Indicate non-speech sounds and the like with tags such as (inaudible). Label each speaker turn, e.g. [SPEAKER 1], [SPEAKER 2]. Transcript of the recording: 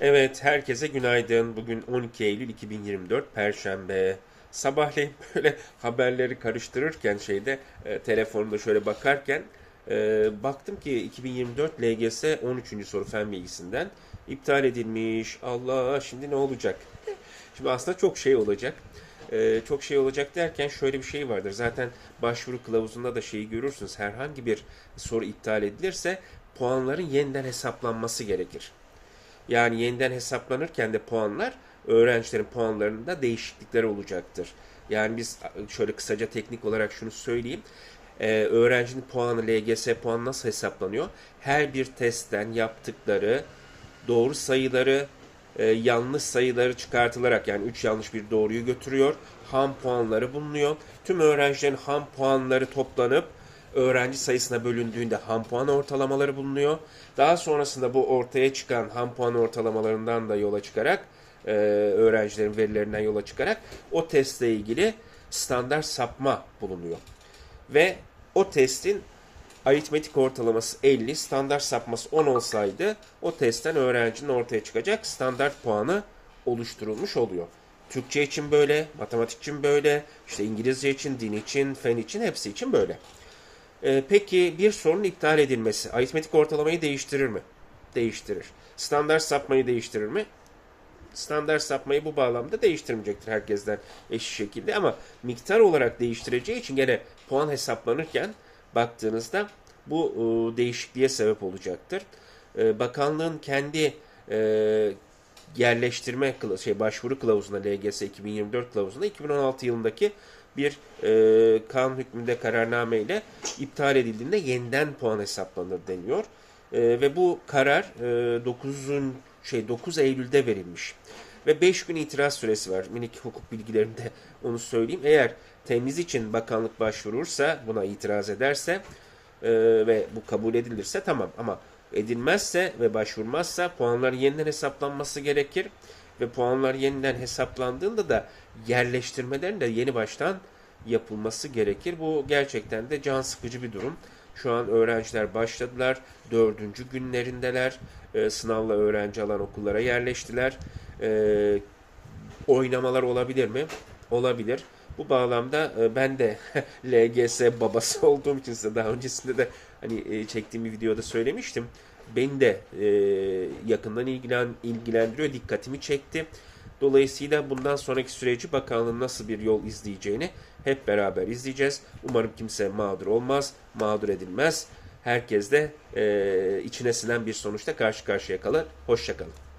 [SPEAKER 1] Evet, herkese günaydın. Bugün 12 Eylül 2024 Perşembe. Sabahleyin (laughs) böyle haberleri karıştırırken şeyde e, telefonda şöyle bakarken e, baktım ki 2024 LGS 13. soru fen bilgisinden iptal edilmiş. Allah şimdi ne olacak? Şimdi aslında çok şey olacak. E, çok şey olacak derken şöyle bir şey vardır. Zaten başvuru kılavuzunda da şeyi görürsünüz. Herhangi bir soru iptal edilirse puanların yeniden hesaplanması gerekir. Yani yeniden hesaplanırken de puanlar öğrencilerin puanlarında değişiklikler olacaktır. Yani biz şöyle kısaca teknik olarak şunu söyleyeyim. Ee, öğrencinin puanı LGS puanı nasıl hesaplanıyor? Her bir testten yaptıkları doğru sayıları e, yanlış sayıları çıkartılarak yani 3 yanlış bir doğruyu götürüyor. Ham puanları bulunuyor. Tüm öğrencilerin ham puanları toplanıp öğrenci sayısına bölündüğünde ham puan ortalamaları bulunuyor. Daha sonrasında bu ortaya çıkan ham puan ortalamalarından da yola çıkarak e, öğrencilerin verilerinden yola çıkarak o testle ilgili standart sapma bulunuyor. Ve o testin aritmetik ortalaması 50, standart sapması 10 olsaydı o testten öğrencinin ortaya çıkacak standart puanı oluşturulmuş oluyor. Türkçe için böyle, matematik için böyle, işte İngilizce için, din için, fen için hepsi için böyle. Ee, peki bir sorunun iptal edilmesi aritmetik ortalamayı değiştirir mi? Değiştirir. Standart sapmayı değiştirir mi? Standart sapmayı bu bağlamda değiştirmeyecektir herkesten eşit şekilde ama miktar olarak değiştireceği için gene puan hesaplanırken baktığınızda bu e, değişikliğe sebep olacaktır. E, bakanlığın kendi e, yerleştirme şey başvuru kılavuzuna LGS 2024 kılavuzuna 2016 yılındaki bir e, kanun hükmünde kararname ile iptal edildiğinde yeniden puan hesaplanır deniyor. E, ve bu karar e, 9'un şey 9 Eylül'de verilmiş. Ve 5 gün itiraz süresi var. Minik hukuk bilgilerimde (laughs) onu söyleyeyim. Eğer temiz için bakanlık başvurursa, buna itiraz ederse e, ve bu kabul edilirse tamam ama edilmezse ve başvurmazsa puanların yeniden hesaplanması gerekir ve puanlar yeniden hesaplandığında da yerleştirmelerin de yeni baştan yapılması gerekir. Bu gerçekten de can sıkıcı bir durum. Şu an öğrenciler başladılar. Dördüncü günlerindeler. E, sınavla öğrenci alan okullara yerleştiler. E, oynamalar olabilir mi? Olabilir. Bu bağlamda e, ben de (laughs) LGS babası (laughs) olduğum için size daha öncesinde de hani e, çektiğim bir videoda söylemiştim. Beni de e, yakından ilgilen, ilgilendiriyor, dikkatimi çekti. Dolayısıyla bundan sonraki süreci bakanlığın nasıl bir yol izleyeceğini hep beraber izleyeceğiz. Umarım kimse mağdur olmaz, mağdur edilmez. Herkes de e, içine sinen bir sonuçta karşı karşıya kalır. Hoşçakalın.